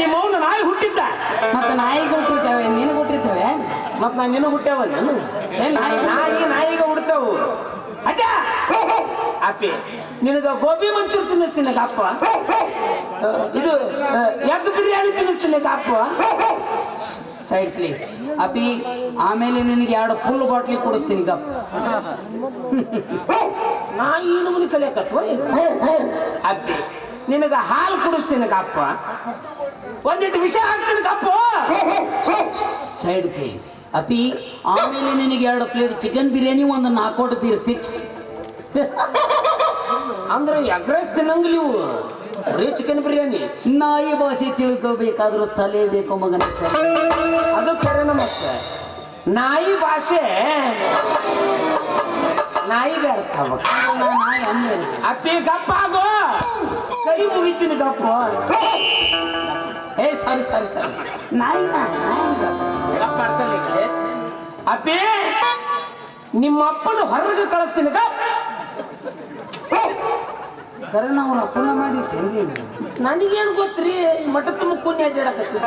ನಿಮ್ಮ ಅವನು ನಾಯಿ ಹುಟ್ಟಿದ್ದ. ಮತ್ತೆ ನಾಯಿಗೆ ಹುಟ್ಟಿರ್ತೇವೆ ನಿನಗೆ ಹುಟ್ಟಿರ್ತೇವೆ? ಮತ್ ನಾನು ನಿನಗೆ ಹುಟ್ಟ್ಯಾವ ನಾನು ಏ ನಾಯಿ ನಾಯಿ ನಾಯಿಗ ಹುಡ್ತಾವು. ಅಜ್ಜ! ಅಪ್ಪಿ ನಿನಗ ಗೋಬಿ ಮಂಚೂರ್ ತಿನ್ನಿಸ್ತೀನಿ ಅಪ್ಪ ಇದು ಎಗ್ ಬಿರಿಯಾನಿ ತಿನ್ನಿಸ್ತೀನಿ ಅಪ್ಪ ಸೈಡ್ ಪ್ಲೀಸ್. ಅಪಿ ಆಮೇಲೆ ನಿನಗೆ ಎರಡು ಫುಲ್ ಬಾಟ್ಲಿ ಕೊಡಿಸ್ತೀನಿ ನಾ ನಾಯಿ ನಮನಿ ಕಲಿಯಕತ್ವ? ಅಪ್ಪಿ ನಿನಗ ಹಾಲು ಕುಡಿಸ್ತೀನಿ ಅಪ್ಪ ಒಂದಿಟ್ಟು ವಿಷಯ ಹಾಕ್ತೀನಿ ತಪ್ಪು. ಸೈಡ್ ಪ್ಲೇಸ್ ಅಪಿ ಆಮೇಲೆ ನಿನಗೆ ಎರಡು ಪ್ಲೇಟ್ ಚಿಕನ್ ಬಿರಿಯಾನಿ ಒಂದು ನಾಲ್ಕೋಟು ಬೀರ್ ಫಿಕ್ಸ್ ಅಂದ್ರೆ ಎಗ್ ರೈಸ್ ತಿನ್ನಂಗಿಲ್ಲ ಇವು ಬರೀ ಚಿಕನ್ ಬಿರಿಯಾನಿ ನಾಯಿ ಭಾಷೆ ತಿಳ್ಕೋಬೇಕಾದ್ರೂ ತಲೆ ಬೇಕು ಮಗನ ಅದು ಕರೆನ ಮತ್ತೆ. ನಾಯಿ ಭಾಷೆ. ನಾಯಿಗೆ ಅರ್ಥ. ನಾಯಿ ಅಪ್ಪಿ ಗಪ್ಪ ಆಗೋ ಕೈ ಮುಗಿತೀನಿ ಗಪ್ಪ. ಏ ಸಾರಿ ಸಾರಿ ಸಾರಿ. ನಾಯಿ ಈಗ. ಅಪ್ಪಿ ನಿಮ್ಮ ಅಪ್ಪನ ಹೊರಗೆ ಕಳಿಸ್ತೀನಿ ಕರೆ ನಾವು ಅಪ್ಪನ ಮಾಡಿಟ್ಟೇನ್ರಿ ನನಗೇನು ಗೊತ್ತ್ರಿ ಮಠ ತುಂಬ ಕೂನಿ ಅಡ್ಡಾಡಕತ್ತಿ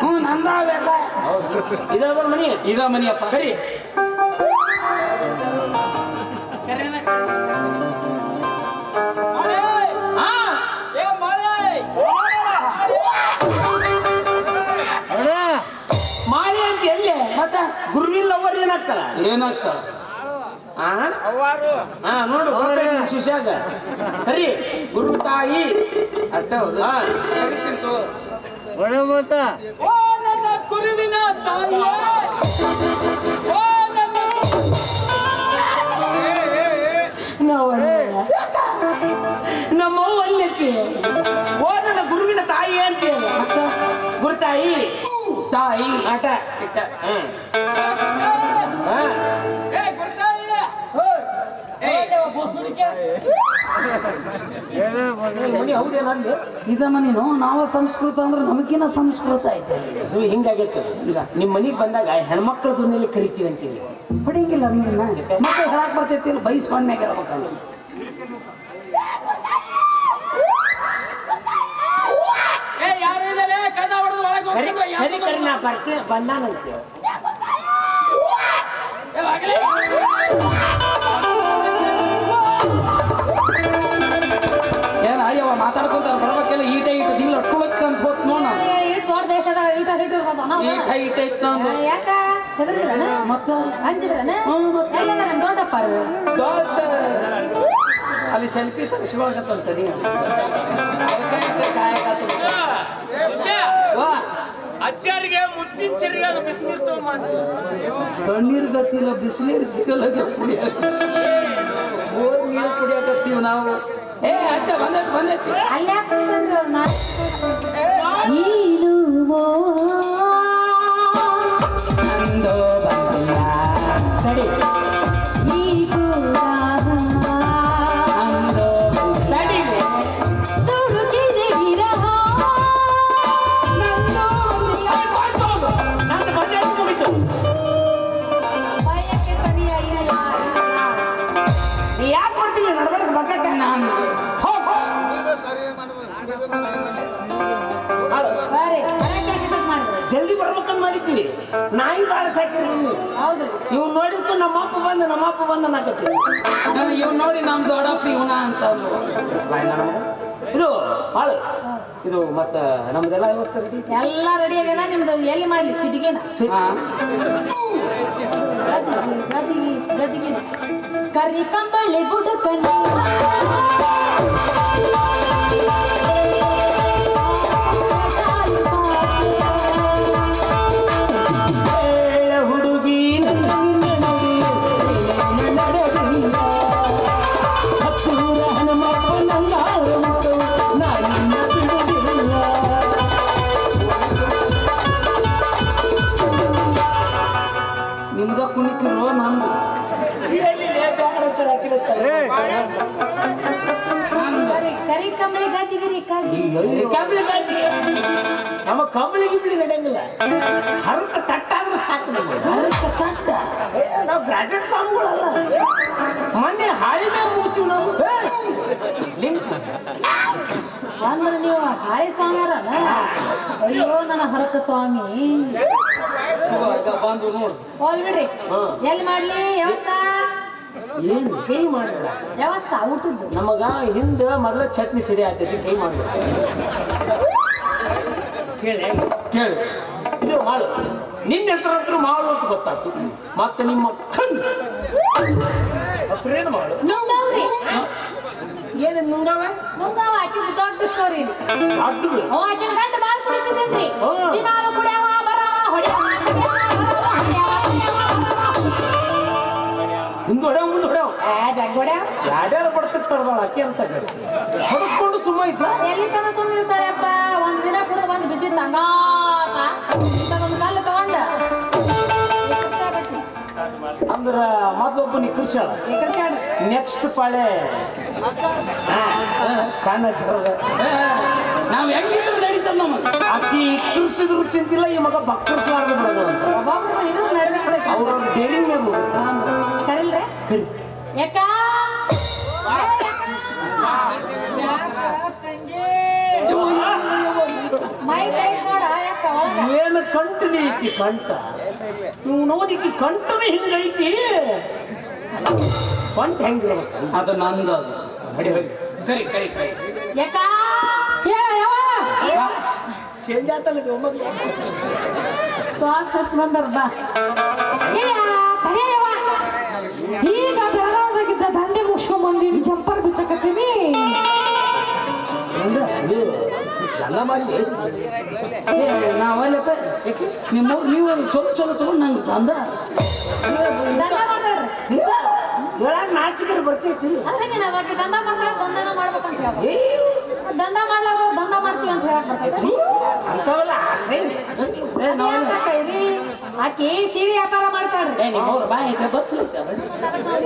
ಹ್ಞೂ ನಂದಾವೆಲ್ಲ ಇದಾದ್ರ ಮನಿ? ಇದ ಮನಿಯಪ್ಪ. ಕರಿ. ಹಾ ಏನಕ್ಕ ಆ? ಹಾ ನೋಡು ಶಿಷ್ಯಾಗ. ಕರಿ ಗುರು ತಾಯಿ. ಅಟ್ಟ ಹೌದು. ಓ ನನ್ನ ಕುರುವಿನ ತಾಯಿಯೇ. ಓ ನನ್ನ ನಾವಲ್ಲ. ನಮ್ಮವ್ವ ಅಲ್ಲಕ್ಕೆ ಓ ನನ್ನ ಗುರುವಿನ ತಾಯಿ ಅಂತ ಹೇಳು. ಗುರು ತಾಯಿ. ತಾಯಿ. ಆಟ. ಇಟ್ಟ. ಮನಿ ಮನೇನು ಅಲ್ಲಿ ಇದ ಮನಿನು ನಾವ ಸಂಸ್ಕೃತ ಅಂದ್ರೆ ನಮಗಿನ ಸಂಸ್ಕೃತ ಐತೆ. ಅದು ಹಿಂಗಾಗೈತೆ ಹಿಂಗ. ನಿಮ್ಮ ಮನೆಗೆ ಬಂದಾಗ ಹೆಣ್ಮಕ್ಳ ದುನ್ನೆಲ್ಲಿ ಕರಿತೀವಿ ಅಂತೀವಿ ಹೊಡಿಂಗಿಲ್ಲ ನಿನ್ನ ಮತ್ತೆ ಹೇಳಕ್ ಬರ್ತೈತಿ ಇಲ್ಲ? ಬೈಸ್ಕೊಂಡ್ಮ್ಯಾಗ ಹೇಳ್ಬೇಕಲ್ಲ ಬರ್ತೀನಿ ಯಾರು ಈಟ ಈಟ ಇತ್ತ ಯಾಕ? ಹೆದರ್ದ್ರನ ಮತ್ತ? ಅಂಜಿದ್ರನ? ಹ್ಮ್, ಮತ್ತೆ? ಎಲ್ಲ ನಮ್ ದೊಡ್ಡಪ್ಪ ಅವ್ರು. ದೊಡ್ಡ ಅಲ್ಲಿ ಸೆಲ್ಫಿ ಕಾಯಕತ್ತ ವಾ. ಅಜ್ಜಾರಿಗೆ ಮುತ್ತಿನ ಚಿರಿಗಾಗ ಬಿಸಿನೀರು ಮಾತು ತಣ್ಣೀರ್ ಗತಿಲ್ಲ ಬಿಸಿನೀರು ಸಿಗಲ್ಲ ಕುಡಿಯಕ ಬೋರ್ ನೀರು ಕುಡಿಯಕತ್ತೀವಿ ನಾವು. ಏ ಅಜ್ಜ ಬಂದೈತಿ ಬಂದೈತಿ. ಅಲ್ಲೇ ನಾ- ನೀನು ನಂದು ನಾಯಿ ಬಾಳ ಸಾಕಿರಿ ನೀವು ಹೌದ್ರಿ. ಇವ್ ನೋಡಿತ್ತು ನಮ್ಮಪ್ಪ ಬಂದ ನಮ್ಮಪ್ಪ ಬಂದ ನಾಕತಿ ನಾನು ಇವ್ ನೋಡಿ ನಮ್ ದೊಡ್ಡಪ್ಪ ಇವನ ಅಂತ ಅಂದ್ರು. ಇದು ಬಾಳು. ಇದು ಮತ್ತ ನಮ್ದೆಲ್ಲ ವ್ಯವಸ್ಥೆ ಎಲ್ಲ ರೆಡಿ ಆಗ್ಯದ ನಿಮ್ದು ಎಲ್ಲಿ ಮಾಡ್ಲಿ? ಸಿಟಿಗೆನ? ಸಿ- ಹಾ. ಗದಿಗೆ ಗದಿಗೆ ಕರಿ ಕಂಬಳಿ ಗುಡ್ಡ ಏ ಕಂಬಳಿ ಕಾಯ್ತಿ ನಮ್ಮ ಕಂಬಳಿ ಗಿಂಬಳಿ ನಡೆಯಂಗಿಲ್ಲ ಹರಕ ತಟ್ಟಾದ್ರೂ ಸಾಕು ನಮ್ಗೆ. ಹರಕ ತಟ್ಟ? ನಾವು ಗ್ರಾಜುಯೇಟ್ ಸ್ವಾಮಿಗಳಲ್ಲ. ಮೊನ್ನೆ ಹಾಳಿ ಮೇಲೆ ಮುಗಿಸಿವ್ ನಾವು. ಅಂದ್ರೆ ನೀವು ಹಾಳಿ ಸ್ವಾಮಿ ಅಯ್ಯೋ ನನ್ನ ಹರಕ ಸ್ವಾಮಿ. ಸಿಗೋ, ಬಂದು ನೋಡು. ಹೋಲ್ ಬಿಡ್ರಿ. ಎಲ್ಲಿ ಮಾಡ್ಲಿ ವ್ಯವಸ್ಥಾ ಏನು ಕೈ ಮಾಡಬೇಡ. ವ್ಯವಸ್ಥಾ ಊಟದ್ದು. ನಮಗ ಹಿಂದೆ ಮೊದಲ ಚಟ್ನಿ ಸಿಡಿ ಆಗ್ತೈತಿ ಕೈ ಮಾಡಬೇಡ. ಕೇಳಿ ಕೇಳು. ಇದು ಮಾಡು. ನಿನ್ನ ಹೆಸರು ಹತ್ರ ಮಾಡು ಅಂತ ಗೊತ್ತಾಗ್ತು ಮತ್ತೆ ನಿಮ್ಮ ಕಣ್ ಹೆಸರೇನು ಮಾಡು. ಏನು ನುಂಗವ? ನುಂಗವ ಆಕಿದ್ದು ದೊಡ್ಡ ಸ್ಟೋರಿ ದೊಡ್ಡದು ಓ ಆಕಿನ ಗಂಡ ಬಾಳ್ ಕುಡಿತಿದ್ದೇನ್ರಿ ದಿನಾಲು ಜಗ್ಗೊಡ್ಯಾವ ಯಾಡ್ಯಾಡ ಆಕೆ ಅಂತ ಹೊಡೆಸ್ಕೊಂಡು ಸುಮ್ಮ ಐತ್ಲ ಎಲ್ಲಿ ತನ ಸುಮ್ಮನೆ ಇರ್ತಾರಪ್ಪ? ಒಂದು ದಿನ ಕುಡಿದು ಬಂದು ಬಿದ್ದಿತ್ತು ಹಂಗಾತ ಇಂಥದೊಂದು ಕಲ್ಲು ತಗೊಂಡ. ಅಂದ್ರ ಮೊದ್ಲೊಬ್ಬ ನಿಕೃಷಾಳ ಎಕರ್ಸಾಡ್ರಿ ನೆಕ್ಸ್ಟ್ ಪಾಳೆ. ಸಣ್ಣ ನಾವು ಏ, ನಾವ್ ಹೆಂಗಿದ್ರು ನಡೀತದ ನಮಗೆ. ಅಕ್ಕಿ ಕೃಷಿದ್ರು ಚಿಂತಿಲ್ಲ ಈ ಮಗ ಬಕ್ಕರ್ಸ್ಲಾರ್ದ ಬಿಡೋದು ಅಂತ. ಅವ್ರ ಡೈರಿ ಮೇಲೆ ಕರಿಲ್ರಿ? ಕರಿ. ಯಾಕ? ಏನು ಕಂಟನಿ ಐತಿ ಕಂಟ? ನೀವು ನೋಡಿಕಿ ಕಂಠನೇ ಹಿಂಗೈತಿ. ಕಂಟ ಹೆಂಗಿರ್ಬೇಕು? ಅದು ನಂದು ಅದು. ಕರಿ ಕರಿ ಕರಿ. ಯಾಕ ಏ ಯವ್ವ! ಚೇಂಜ್ ಆತಲ್ಲ ಇದು ಒಮ್ಮೆ ಸ್ವಾಮಿ ನಾವಲ್ಲಪ್ಪ ನಿಮ್ಮವ್ರು ನೀವು ಚಲೋ ಚಲೋ ತಗೊಂಡು ನಂಗೆ ತಂದ? ಹೇಳಕ್ ನಾಚಿಕರು ಬರ್ತೈತಿ ಅದಕ್ಕೆ ದಂಡ ಮಾಡ್ತಾಳ ದಂಡನ ಮಾಡ್ಬೇಕಂತ ಹೇಳ್ಬೇಕು ಏ ದಂಡ ಮಾಡ್ಲಾರ್ದ ದಂಡ ಮಾಡ್ತೀವಿ ಅಂತ ಹೇಳಕ್ ಬರ್ತೈತಿ. ಅಂತವಲ್ಲ ಆಸೆ ನಾವಲ್ಲ ಕೈರಿ ಆಕಿ ಸೀರೆ ವ್ಯಾಪಾರ ಮಾಡ್ತಾಳ್ರಿ. ಏ ನಿಮ್ಮವ್ರು ಬಾ ಐತೆ ಬಚ್ಚಲೈತೆ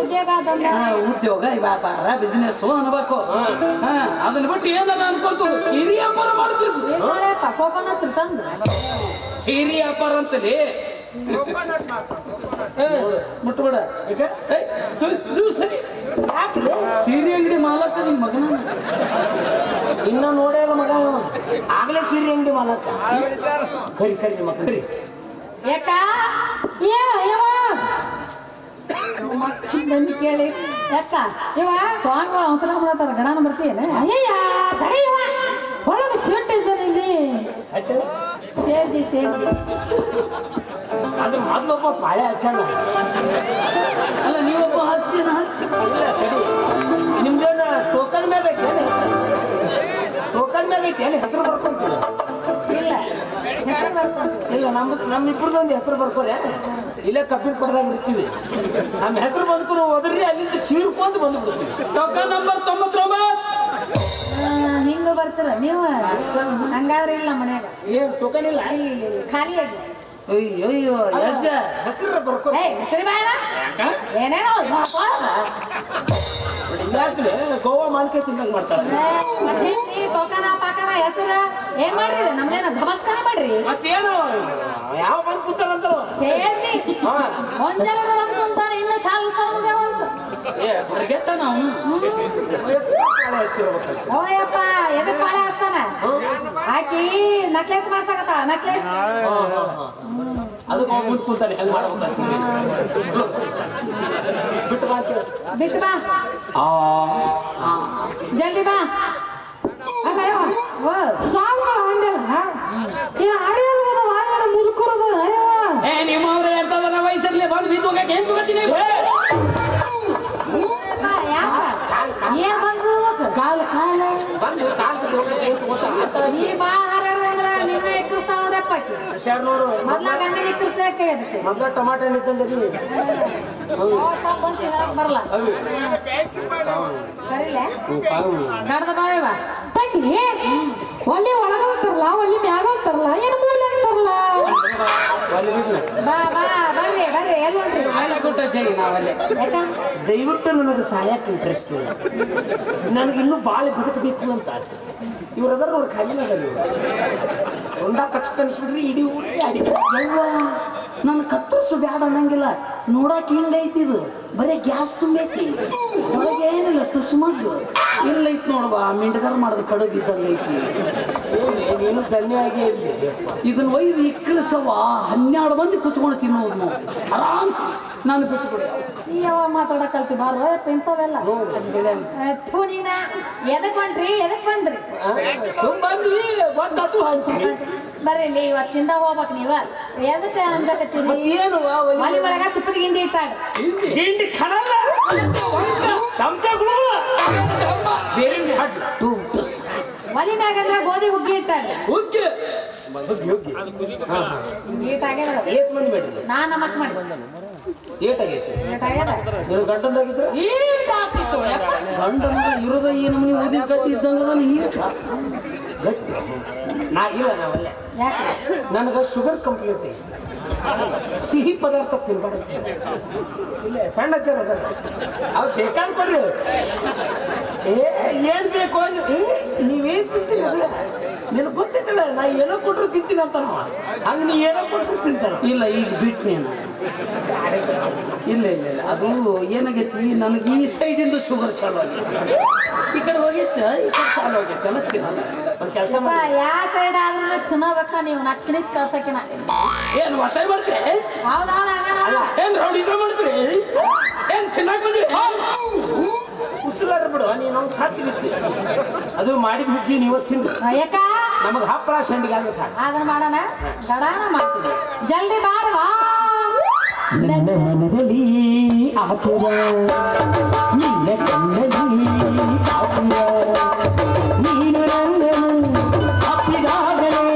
ಉದ್ಯೋಗ ದಂಡ ಹಾ, ಉದ್ಯೋಗ ವ್ಯಾಪಾರ ಬಿಸಿನೆಸ್ ಅನ್ಬೇಕು. ಹಾ. ಅದನ್ನ ಬಿಟ್ಟು ಏನಲ್ಲ ಅನ್ಕೊಂತ ಸೀರೆ ವ್ಯಾಪಾರ ಮಾಡ್ತೀವಿ ಮಾಡ್ಯಪ್ಪ ಕೋಕೋನಟ್ ತಂದು. ಸೀರೆ ವ್ಯಾಪಾರ ಅಂತಲೇ? ಮುಟ್ಬೇಡ? ಏ, ದು- ದು ಸರಿ. ಸೀರೆ ಅಂಗಡಿ ಮಾಲಕ ನಿನ್ ಮಗನ? ಇನ್ನ ನೋಡೇ ಇಲ್ಲ ಮಗ ಇವ. ಆಗ್ಲೇ ಸೀರೆ ಅಂಗಡಿ ಮಾಲಕ. ಕರಿ ಕರಿ ನಿಮ್ಮ ಕರಿ. ಯಾಕ? ಯವ ಕೇಳಿ. ಯಾಕ? ಇವ. ಸ್ವಾಮಿಗಳು ಅವಸರ ಮಾಡತ್ತಾರ ಗಣನ ಬರ್ತೀಯೇನ? ಅಯ್ಯಯ್ಯ ತಡೆಯವ ಒಳಗೆ ಶರ್ಟ್ ಇದ್ದಾನೆ ಇಲ್ಲಿ. ಸೇರ್ದಿ ಸೇರ್ದಿ. ಅದು ಮೊದಲೊಬ್ಬ ಪಾಳೆ ಹಚ್ಚಲ್ಲ ಅಲ್ಲ ನೀವೊಬ್ಬ ಹಸ್ತಿನ ಹಚ್ಚ. ತಡಿ. ನಿಮ್ದೇನ ಟೋಕನ್ ಮ್ಯಾಗ ಐತೇನು ಟೋಕನ್ ಮ್ಯಾಗ ಐತೇನು ಹೆಸರು ಬರ್ಕೊಂತೀರಿ ಇಲ್ಲ ನಮ್ದು ನಮ್ಮ ಇಬ್ಬರದ್ದು ಒಂದು ಹೆಸರು ಬರ್ಕೋರೆ. ಇಲ್ಲ ಕಬ್ಬಿನ ಪರದಾಗ ಇರ್ತೀವಿ. ನಮ್ಮ ಹೆಸರು ಬಂದ್ಕೊಂಡು ಹೋದ್ರಿ ಅಲ್ಲಿಂದ ಚೀರ್ಕೊಂತ ಬಂದು ಬಿಡ್ತೀವಿ ಟೋಕನ್ ನಂಬರ್ ತೊಂಬತ್ತೊಂಬತ್ತು. ಹಿಂಗ ಬರ್ತೀರ ನೀವು? ಹಂಗಾದ್ರೆ ಇಲ್ಲ ಮನ್ಯಾಗ. ಏನ್ ಟೋಕನ್ ಇಲ್ಲ? ಖಾಲಿ ಇಲ್ಲಿ, ಖಾಲಿಯಾಗಿ ಅಯ್ಯಯ್ಯೋ ಯಜ್ಜ ಹೆಸರು ಬರ್ಕೋ ಏನೇನೋ ಯಾಕ್ಲೆ ಗೋವಾ ಮಾನ್ಕೆ ತಿನ್ನಂಗ್ ಮಾಡ್ತಾರೆ ಟೋಕನ ಪಾಕನ ಹೆಸರು ಏನ್ ಮಾಡ್ರಿ ಇದು? ನಮ್ದೇನ ಧಮಸ್ಕನ ಮಾಡ್ರಿ. ಮತ್ತೇನು? ಯಾವ ಬಂದು ಕೂತಾರಂತ ಇನ್ನು ಚಾಲು ಏ ಬರ್ಗೆಟ್ಟ ನಾವು. ಪಾಳೆ ಹಚ್ಚಿರ್ಬೇಕು ಓಯಪ್ಪ ಎದಕ್ ಪಾಳೆ ಹಾಕ್ತಾನ? ಆಕಿ ನಕ್ಲೆಸ್ ಮಾಡ್ಸಕತ್ತ ನಕ್ಲೆಸ್ ಅದಕ್ಕೆ ಅವ್ನು ಮುಂದೆ ಕೂತಾನೆ ಹೆಂಗ್ ಮಾಡ್ಬೇಕಂತ ಬಿಟ್ಟು ಮಾಡ್ತೀವಿ ಬಿಟ್ಟು ಬಾ. ಜಲ್ದಿ ಬಾ. ಅಲ್ಲ ಓ ಸಾವುಗಳು ಅಂದಲ್ಲ ಏನ್ ಹರಿಯದ ವಾಯನ ಮುದುಕರದ ಅಯ್ಯವ ಏ ನಿಮ್ಮವ್ರೆ ಎಂತದರ ವಯಸ್ಸಲ್ಲಿ ಬಂದು ಬಿದ್ದು ಹೋಗಕ್ಕೆ ಏನ್ ತಗೋತೀನಿ ಏಪ್ಪ, ಯಾಕ? ಏನ್ ಬಂದ್ ಕಾಲ ಕಾಲ. ಬಂದು ಕಾಲ ನೀ ಬಾ ಮೊದ್ಲ ಗಂಡನ ಅದಕ್ಕೆ. ಮೊದ್ಲ ಟಮಾಟ ಹಣ್ಣು ಹೇಳಕ್ ಬರಲ್ಲ ಸರಿಲ್ಲ ಮ್ಯಾಗ ಅಂತಾರಲ್ಲ ಏನು ಮೂಲೆ ಅಂತಾರಲ್ಲ ಬಾ ಬಾ ಬರ್ರಿ ಬರ್ರಿ ಎಲ್ಲಿ ಹೊಂಟ್ರಿ? ಆಟ ಕೊಟ್ಟ ಜೈ ನಾವಲ್ಲಿ ಯಾಕ? ದಯವಿಟ್ಟು ನನಗೆ ಸಾಯಕ್ಕೆ ಇಂಟ್ರೆಸ್ಟ್ ಇಲ್ಲ. ನನಗೆ ಇನ್ನೂ ಭಾಳ ಬದುಕಬೇಕು ಅಂತ ಆಸೆ. ಇವ್ರು ಅದರ ನೋಡಿ ಖಾಲಿ ಅದ ಇವ್ರು. ಒಂದ ಕಚ್ ಕನ್ಸ್ಬಿಡ್ರಿ ಇಡೀ ಊರಿಗೆ ಅಡಿ ಯವ್ವ ನನ್ನ ಕತ್ತರಿಸು ಬ್ಯಾಡ ಅನ್ನಂಗಿಲ್ಲ. ನೋಡಕ್ಕೆ ಹಿಂಗೈತಿ ಇದು? ಬರೀ ಗ್ಯಾಸ್ ತುಂಬೈತಿ. ಒಳಗೆ ಏನಿಲ್ಲ ಟುಸು ಇಲ್ಲ ಐತಿ ನೋಡ್ಬಾ ಮಿಂಡಗಾರ ಮಾಡಿದ ಕಡುಬು ಇದ್ದಂಗೈತಿ. ನೀನು ಇದನ್ನ ಒಯ್ದು ಇಕ್ಕರಿಸವ ಹನ್ನೆರಡು ಮಂದಿ ಕುತ್ಕೊಂಡು ತಿನ್ನೋದು ನಾವು. ಆರಾಮ್ಸಿ. ನಾನು ಬಿಟ್ಟು ಕೊಡಿ ನೀ ಯಾವಾಗ ಮಾತಾಡಕ್ ಕಲ್ತಿ? ಬಾರ್ವ ಇಂಥವೆಲ್ಲ. ಥೂ ನೀನ. ಎದಕ್ ಬಂದ್ರಿ? ಎದಕ್ ಬಂದ್ರಿ? ಸುಮ್ ಬಂದ್ವಿ ಬರ್ರಿ ನೀ ಇವತ್ತಿಂದ ಹೋಗ್ಬೇಕು ನೀವ. ಎದಕ್ಕೆ ಅಂದಕತ್ತೀರಿ ಏನು ಮಲಿ ಒಳಗ ತುಪ್ಪದ ಗಿಂಡಿ ಇಟ್ಟಾಡ ಹಿಂಡಿ. ಟೂ ಟುಸ್ ಮಲಿ ಮ್ಯಾಗಂದ್ರ ಗೋಧಿ ಹುಗ್ಗಿ ಇಟ್ಟಾಡ್ರಿ ಓಕೆ ಈಟ್ ಆಗ್ಯದ ಏಸ್ ಮಂದಿ ಬೇಡ್ರಿ. ನಾ ನಮಕ್ ಮಾಡಿ ಏಟ್ ಆಗೈತಿ. ಈಟ್ ಆಗ್ಯದ? ನೀವು ಗಂಟಲ್ದಾಗಿದ್ರ ಈಟ್ ಆಗ್ತಿತ್ತು ಯಪ್ಪ. ಗಂಡ ಇರೋದ ಈ ನಮನಿ ಓದಿ ಕಟ್ಟಿ ಇದ್ದಂಗದ ಗಟ್ಟಿ. ನಾ ಇಲ್ಲ ನಾವಲ್ಲೇ. ಯಾಕೆ? ನನಗೆ ಶುಗರ್ ಕಂಪ್ಲೀಟ್ ಸಿಹಿ ಪದಾರ್ಥ ತಿನ್ಬಾರ್ದು. ಇಲ್ಲ ಸಣ್ಣ ಚರ ಅದ ಅವು ಬೇಕಾದ್ ಕೊಡ್ರಿ ಏ ಏನ್ ಬೇಕು ಅಂದ್ರೆ ಏ ನೀವೇನ್ ತಿಂತೀರಿ ಅದು? ನಿನಗೆ ಗೊತ್ತಿದ್ದಿಲ್ಲ ನಾ ಏನೋ ಕೊಟ್ರು ತಿಂತೀನಿ ಅಂತ ಹಂಗೆ ನೀ ಏನೋ ಕೊಟ್ರು ತಿಂತಾನ. ಇಲ್ಲ ಈಗ ಬಿಟ್ನೇನು ಇಲ್ಲ ಇಲ್ಲ ಇಲ್ಲ. ಅದು ಏನಾಗೈತಿ ನನಗೆ ಈ ಸೈಡಿಂದ ಶುಗರ್ ಚಾಲು ಆಗಿತ್ತು. ಈ ಕಡೆ ಹೋಗೈತೆ ಈ ಕಡೆ ಚಾಲು ಆಗೈತೆ ಒಂದು ಕೆಲಸ ಯಪ್ಪ ಮಾಡಿ. ಯಾ ಸೈಡ್ ಆದ್ರೂ ತಿನ್ನಬೇಕಾ ನೀವು? ನಾ ತಿನಿಸ್ ಕಳ್ಸಕಿನ ಏನು ಒತ್ತಾಯ ಮಾಡ್ತೀರಿ? ಏನ್ ರೌಡಿಸ ಮಾಡ್ತೀರಿ? ಏನ್ ಚೆನ್ನಾಗಿ ಬಂದ್ರಿ? ಉಸುಲಾರ ಬಿಡು ನೀನು ಅವ್ನು ಸಾತಿ ಬಿತ್ತಿ ಅದು ಮಾಡಿದ ಹುಗ್ಗಿ ನೀವು ಯಾಕ? ನಮಗೆ ಹಪ್ಪಳ ಸಂಡಿಗೆ ಅಂದ್ರೆ ಸಾಕು. ಅದನ್ನ ಮಾಡೋಣ? ಗಡಾನ ಮಾಡ್ತೀವಿ. ಜಲ್ದಿ ಬಾರವಾ. ನನ್ನ ಮನದಲ್ಲಿ ಆತುರ. ನಿನ್ನ ಕಣ್ಣಲ್ಲಿ